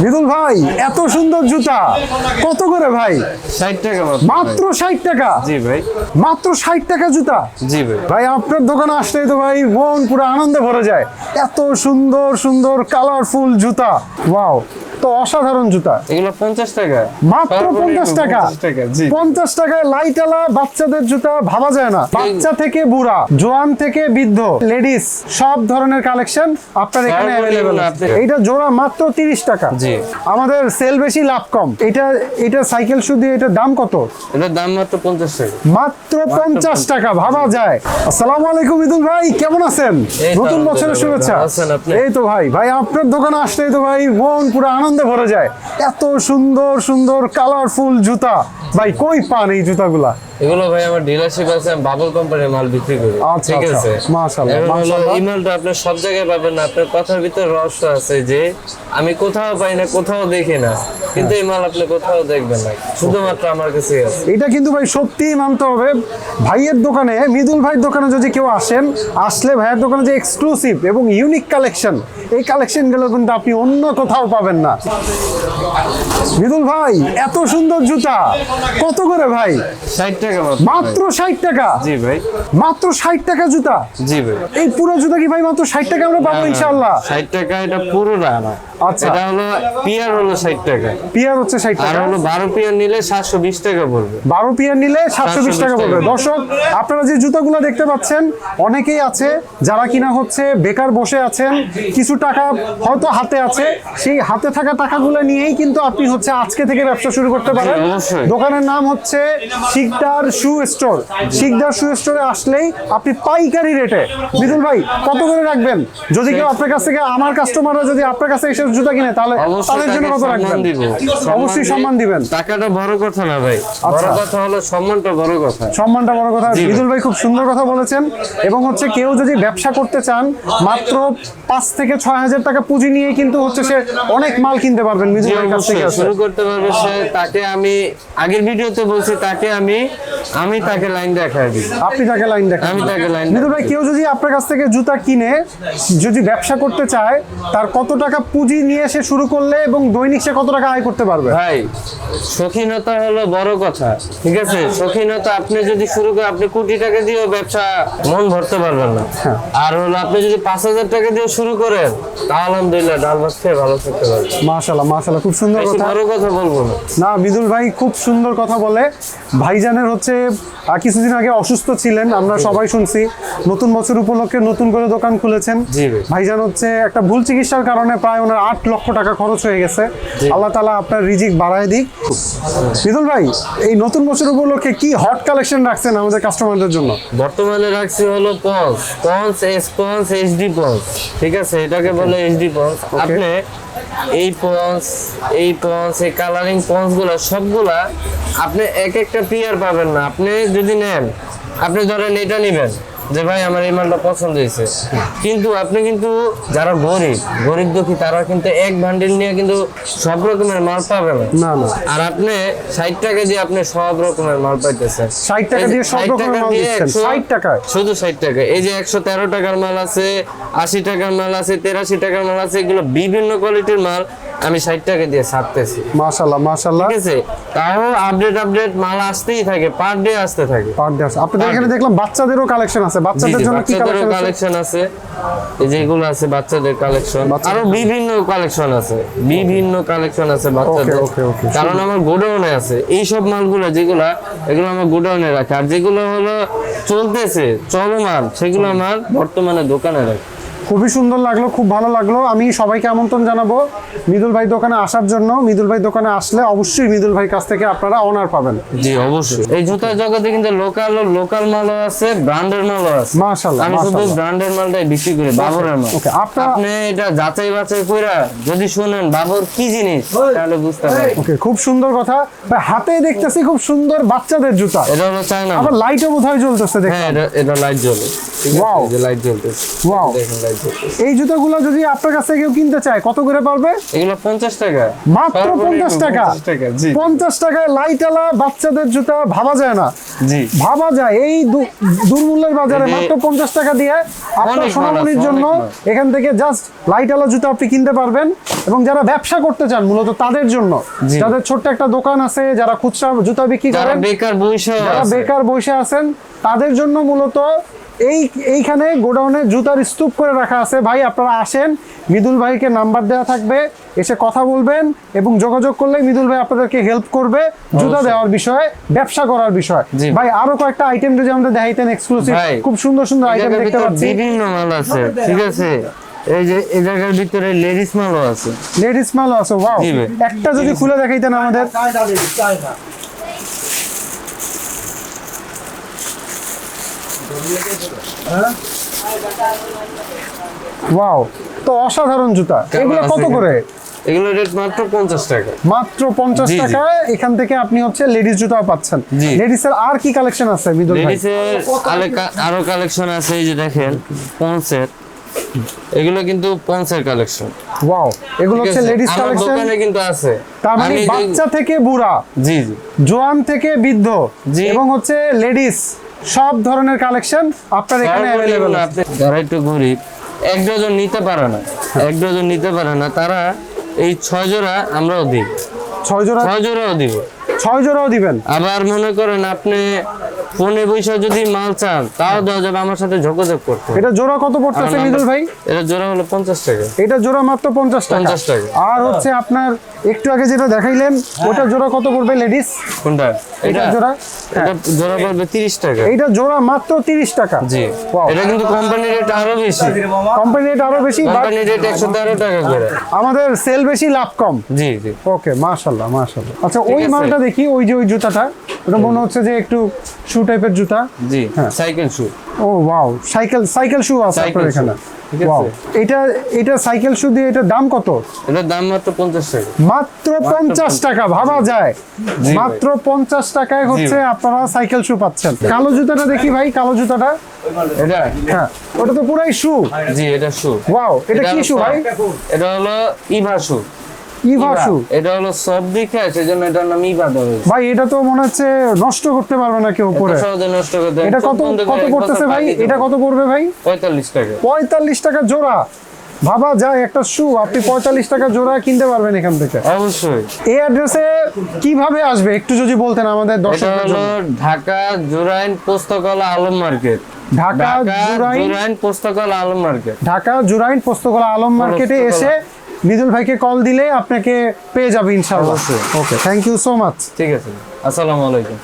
মৃদুল ভাই এত সুন্দর জুতা। কত করে ভাই? ষাট টাকা মাত্র। ষাট টাকা? জি ভাই। মাত্র ষাট টাকা জুতা? জি ভাই। ভাই আপনার দোকানে আসলেই তো ভাই মন পুরো আনন্দে ভরে যায়। এত সুন্দর সুন্দর কালারফুল জুতা। ওয়াও তো অসাধারণ জুতা। এগুলো পঞ্চাশ টাকা। মাত্র পঞ্চাশ টাকা। 50 টাকা জি। পঞ্চাশ টাকায় লাইটালা বাচ্চাদের জুতা ভাবা যায় না। বাচ্চা থেকে বুড়া জোয়ান থেকে বৃদ্ধ লেডিস সব ধরনের কালেকশন আপনার এখানে অ্যাভেলেবেল এইটা জোড়া মাত্র তিরিশ টাকা। আমাদের সেল বেশি লাভ কম। এটা এটা সাইকেল শুধু এটার দাম কত? এটার দাম মাত্র পঞ্চাশ টাকা। মাত্র পঞ্চাশ টাকা ভাবা যায়। আসসালামু আলাইকুম ইদুল ভাই কেমন আছেন? নতুন বছরের শুভেচ্ছা। এই তো ভাই ভাই আপনার দোকানে আসলেই তো ভাই মন পুরো আনন্দে ভরে যায়। এত সুন্দর সুন্দর কালারফুল জুতা। ভাই কই পান এই জুতাগুলা? এগুলো ভাই আমার ডিলারশিপ আছে আমি বাবল কোম্পানির মাল বিক্রি করি। আচ্ছা, ঠিক আচ্ছা। আছে? মাশাআল্লাহ, এখন হলো মাশাআল্লাহ। ইমেলটা আপনি সব জায়গায় পাবেন না। আপনার কথার ভিতরে রহস্য আছে যে আমি কোথাও পাই না কোথাও দেখি না। কিন্তু এই মাল আপনি কোথাও দেখবেন না। শুধুমাত্র আমার কাছে আছে। এটা কিন্তু ভাই সত্যিই মানতে হবে ভাইয়ের দোকানে মৃদুল ভাইয়ের দোকানে যদি কেউ আসেন আসলে ভাইয়ের দোকানে যে এক্সক্লুসিভ এবং ইউনিক কালেকশন এই কালেকশনগুলো কিন্তু আপনি অন্য কোথাও পাবেন না। মৃদুল ভাই এত সুন্দর জুতা। কত করে ভাই? ষাট টাকা মাত্র মাত্র ষাট টাকা? জি ভাই। মাত্র ষাট টাকা জুতা? জি ভাই। এই পুরো জুতা কি ভাই মাত্র ষাট টাকা আমরা পাবো টাকা এটা পুরোটা না আচ্ছা। এটা হলো পিয়ার হলো ষাট টাকা। পিয়ার হচ্ছে ষাট আর হলো বারো পিয়ার নিলে সাতশো বিশ টাকা পড়বে। বারো পিয়ার নিলে সাতশো বিশ 720 টাকা পড়বে। দর্শক আপনারা যে জুতাগুলো দেখতে পাচ্ছেন অনেকেই আছে যারা কিনা হচ্ছে বেকার বসে আছেন কিছু টাকা হয়তো হাতে আছে। সেই হাতে থাকা টাকাগুলো নিয়েই কিন্তু আপনি হচ্ছে আজকে থেকে ব্যবসা শুরু করতে পারেন। দোকানের নাম হচ্ছে Sikder shoe store. Sikder shoe স্টোরে আসলেই আপনি পাইকারি রেটে। বিদুল ভাই কত করে রাখবেন? যদি কেউ আপনার কাছ থেকে আমার কাস্টমাররা যদি আপনার কাছে এসে জুতা কিনে তাহলে তাদের জন্য কত রাখবেন? অবশ্যই সম্মান দিবেন। টাকাটা বড় কথা না ভাই। বড় আচ্ছা। কথা হলো সম্মানটা বড় কথা। সম্মানটা বড় কথা। বিদুল ভাই খুব সুন্দর কথা বলেছেন। এবং হচ্ছে কেউ যদি ব্যবসা করতে চান মাত্র পাঁচ থেকে ছয় হাজার টাকা পুঁজি নিয়ে কিন্তু হচ্ছে সে অনেক মাল কিনতে পারবেন বিদুল ভাইয়ের কাছ থেকে। শুরু করতে পারবে সে। তাকে আমি আগের ভিডিওতে বলছি তাকে আমি আমি তাকে লাইন দেখাই দিই। আপনি তাকে লাইন দেখেন। আমি তাকে লাইন ভাই কেউ যদি আপনার কাছ থেকে জুতা কিনে যদি ব্যবসা করতে চায় তার কত টাকা পুঁজি নিয়ে সে শুরু করলে এবং দৈনিক সে কত টাকা আয় করতে পারবে? ভাই শৌখিনতা হলো বড় কথা ঠিক আছে? শৌখিনতা আপনি যদি শুরু করেন আপনি কোটি টাকা দিয়েও ব্যবসা মন ভরতে পারবেন না। হ্যাঁ। আর হলো আপনি যদি পাঁচ হাজার টাকা দিয়ে শুরু করেন তা আলহামদুলিল্লাহ ডাল ভাত খেয়ে ভালো থাকতে পারবেন। মাশাল্লাহ মাশাল্লাহ খুব সুন্দর কথা। বড় কথা বলব না। না বিদুল ভাই খুব সুন্দর কথা বলে। ভাইজানের হচ্ছে কিছুদিন আগে অসুস্থ ছিলেন আমরা সবাই শুনছি। নতুন বছর উপলক্ষে নতুন করে দোকান খুলেছেন। ভাইজান হচ্ছে একটা ভুল চিকিৎসার কারণে প্রায় ওনার আট লক্ষ টাকা খরচ হয়ে গেছে। আল্লাহ তালা আপনার রিজিক বাড়ায় দিক। বিদুল ভাই এই নতুন বছর উপলক্ষে কি হট কালেকশন রাখছেন আমাদের কাস্টমারদের জন্য? বর্তমানে রাখছি হলো পন্স পন্স এস পন্স এইচডি পন্স ঠিক আছে? এটাকে বলে এইচডি পন্স আপনি এই পন্স এই পন্স এই কালারিং পন্সগুলা, সবগুলা আপনি এক একটা পিয়ার পাবেন না। আপনি যদি নেন, আপনি ধরেন এটা নেবেন। যে ভাই আমার এই মালটা পছন্দ হয়েছে। কিন্তু আপনি কিন্তু যারা গরিব গরিব দুঃখী তারা কিন্তু এক বান্ডিল নিয়ে কিন্তু সব রকমের মাল পাবে না না। আর আপনি ষাট টাকা দিয়ে আপনি সব রকমের মাল পাইতেছেন। 60 টাকা দিয়ে সব রকমের মাল 100 60 শুধু ষাট টাকা। এই যে একশো তেরো টাকার মাল আছে আশি টাকার মাল আছে তেরাশি টাকার মাল আছে এগুলো বিভিন্ন কোয়ালিটির মাল। আমি ষাট টাকা দিয়ে ছাড়তেছি। মাশাল্লাহ মাশাল্লাহ। ঠিক আছে? তাও আপডেট আপডেট মাল আসতেই থাকে পার ডে আসতে থাকে। পার ডে আসে আপনাদের এখানে দেখলাম বাচ্চাদেরও কালেকশন আছে। বাচ্চাদের জন্য কি কালেকশন আছে? এই যেগুলো আছে বাচ্চাদের কালেকশন আরও বিভিন্ন কালেকশন আছে। বিভিন্ন কালেকশন আছে বাচ্চাদের. কারণ আমার গোডাউনে আছে। এই সব মালগুলো যেগুলা এগুলো আমার গোডাউনে রাখে। আর যেগুলো হলো চলতেছে চলমান সেগুলো আমার বর্তমানে দোকানে রাখে। খুবই সুন্দর লাগল খুব ভালো লাগল। আমি সবাইকে আমন্ত্রণ জানাব মৃদুল ভাই দোকানে আসার জন্য। মৃদুল ভাই দোকানে আসলে অবশ্যই মৃদুল ভাই কাছ থেকে আপনারা অনার পাবেন। জি অবশ্যই। এই জুতার জগতে কিন্তু লোকাল লোকাল মালও আছে ব্র্যান্ডের মালও আছে। মাশাআল্লাহ, আমি শুধু। ব্র্যান্ডের মালটাই বিক্রি করি বাবরের মাল। আপনার- আপনি এটা যাচাই বাছাই কইরা যদি শুনেন বাবর কি জিনিস তাহলে বুঝতে পারবেন। ওকে খুব সুন্দর কথা। হাতে দেখতেছি খুব সুন্দর বাচ্চাদের জুতা। এটা হলো চায়না আবার লাইটও বোধহয় জ্বলতেছে হ্যাঁ এটা এটা লাইট জ্বলে। এই যে লাইট জ্বলতেছে। Wow. দেখেন লাইট এই। জুতোগুলো যদি আপনার কাছে কেউ কিনতে চায় কত করে পারবে? এগুলো পঞ্চাশ টাকা। মাত্র সর্বনিম্ন পঞ্চাশ টাকা। 50 টাকা জি। পঞ্চাশ টাকায় লাইটালা বাচ্চাদের জুতা ভাবা যায় না। জি। ভাবা যায়। এই দুর্মূল্যের বাজারে মাত্র পঞ্চাশ টাকা দিয়ে আপনার সোনামণির জন্য এখান থেকে জাস্ট লাইটালা জুতা আপনি কিনতে পারবেন। এবং যারা ব্যবসা করতে চান মূলত তাদের জন্য। যাদের ছোট্ট একটা দোকান আছে যারা খুচরা জুতা বিক্রি করেন বেকার বসে যারা বেকার বসে আছেন তাদের জন্য মূলত এই এইখানে গোডাউনে জুতার স্তূপ করে রাখা আছে। ভাই আপনারা আসেন। মৃদুল ভাইকে নাম্বার দেওয়া থাকবে। এসে কথা বলবেন এবং যোগাযোগ করলে মৃদুল ভাই আপনাদেরকে হেল্প করবে জুতা দেওয়ার বিষয়ে ব্যবসা করার বিষয়। ভাই আরও কয়েকটা আইটেম যদি আমাদের দেখাইতেন এক্সক্লুসিভ খুব সুন্দর সুন্দর আইটেম দেখতে পাচ্ছি। বিভিন্ন মাল আছে ঠিক আছে। এই যে এই জায়গার ভিতরে লেডিস মালও আছে। লেডিস মালও আছে ওয়াও একটা যদি খুলে দেখাইতেন আমাদের। ওয়াও তো অসাধারণ জুতা। এগুলো কত করে? এগুলো রেট মাত্র পঞ্চাশ টাকা। মাত্র পঞ্চাশ জি, জি। টাকায় এখান থেকে আপনি হচ্ছে লেডিস পাচ্ছেন। জি। লেডিসের আর কি কালেকশন আছে মিদুল ভাই? লেডিসের আরও কালেকশন আছে এই যে দেখেন পন্সের। এগুলো কিন্তু পন্সের কালেকশন ওয়াও এগুলো হচ্ছে লেডিস কালেকশন দোকানে কিন্তু আছে। তার মানে বাচ্চা থেকে বুড়া। জি জি। জোয়ান থেকে বৃদ্ধ। জি। এবং হচ্ছে লেডিস সব ধরনের কালেকশন আপনার এখানে অ্যাভেলেবল আপনি যারা একটু গরিব এক ডজন নিতে পারে না। এক ডজন নিতে পারে না তারা এই ছয় জোড়া আমরাও দিই ছয় জোড়া ছয় জোড়াও দিব। ছয় জোড়াও দিবেন? আবার মনে করেন আপনি ফোনে বৈশা যদি মাল চান তাও দেওয়া যাবে আমার সাথে যোগাযোগ করতে এটা জোড়া কত পড়তেছে মিদুল ভাই? এটা জোড়া হলো পঞ্চাশ টাকা। এটা জোড়া মাত্র পঞ্চাশ টাকা। 50 টাকা। আর হচ্ছে আপনার একটু আগে যেটা দেখাইলেন ওটা জোড়া কত পড়বে লেডিস কোনটা? এটা এটা? জোড়া? এটা জোড়া পড়বে তিরিশ টাকা। এইটা জোড়া মাত্র তিরিশ টাকা। জি। এটা কিন্তু কোম্পানির রেট আরও বেশি। কোম্পানি রেট আরও বেশি বাট কোম্পানির রেট একশো তেরো টাকা করে। আমাদের সেল বেশি লাভ কম। জি জি। ওকে মাশাল্লাহ মাশাল্লাহ আচ্ছা ওই মালটা দেখি ওই যে ওই জুতাটা ওটা মনে হচ্ছে যে একটু শু টাইপের জুতা। জি হ্যাঁ। সাইকেল শু ও ওয়াও সাইকেল সাইকেল শু আছে আপনার এখানে। ঠিক আছে। এটা এটা সাইকেল শুধু এটার দাম কত? এটার দাম মাত্র পঞ্চাশ টাকা। মাত্র পঞ্চাশ টাকা ভাবা যায়। মাত্র পঞ্চাশ টাকায় হচ্ছে আপনারা সাইকেল শু পাচ্ছেন। কালো জুতাটা দেখি ভাই কালো জুতাটা। এটা? হ্যাঁ ওটা তো পুরাই শু জি এটা শু ওয়াও এটা কি শু ভাই? এটা হলো ইভা শু ইভা শু এটা হলো সব দিকে সেজন্য এটার নাম ইভা দেওয়া ভাই এটা তো মনে হচ্ছে নষ্ট করতে পারবে না কেউ উপরে। সহজে নষ্ট করে দেয় এটা কত কত পড়তেছে ভাই? এটা কত পড়বে ভাই? পঁয়তাল্লিশ টাকা। পঁয়তাল্লিশ টাকা জোড়া। ভাবা যায় একটা শু আপনি পঁয়তাল্লিশ টাকা জোড়া কিনতে পারবেন এখান থেকে। অবশ্যই। এই অ্যাড্রেসে কীভাবে আসবে? একটু যদি বলতেন আমাদের হলো ঢাকা জুরাইন পুস্তকালয় আলম মার্কেট। ঢাকা জুরাইন পুস্তকালয় আলম মার্কেট। ঢাকা জুরাইন পোস্তকলা আলম মার্কেটে এসে মৃদুল ভাইকে কল দিলে আপনাকে পেয়ে যাবে ইনশাআল্লাহ। Okay thank you so much ঠিক আছে। আসসালামু আলাইকুম।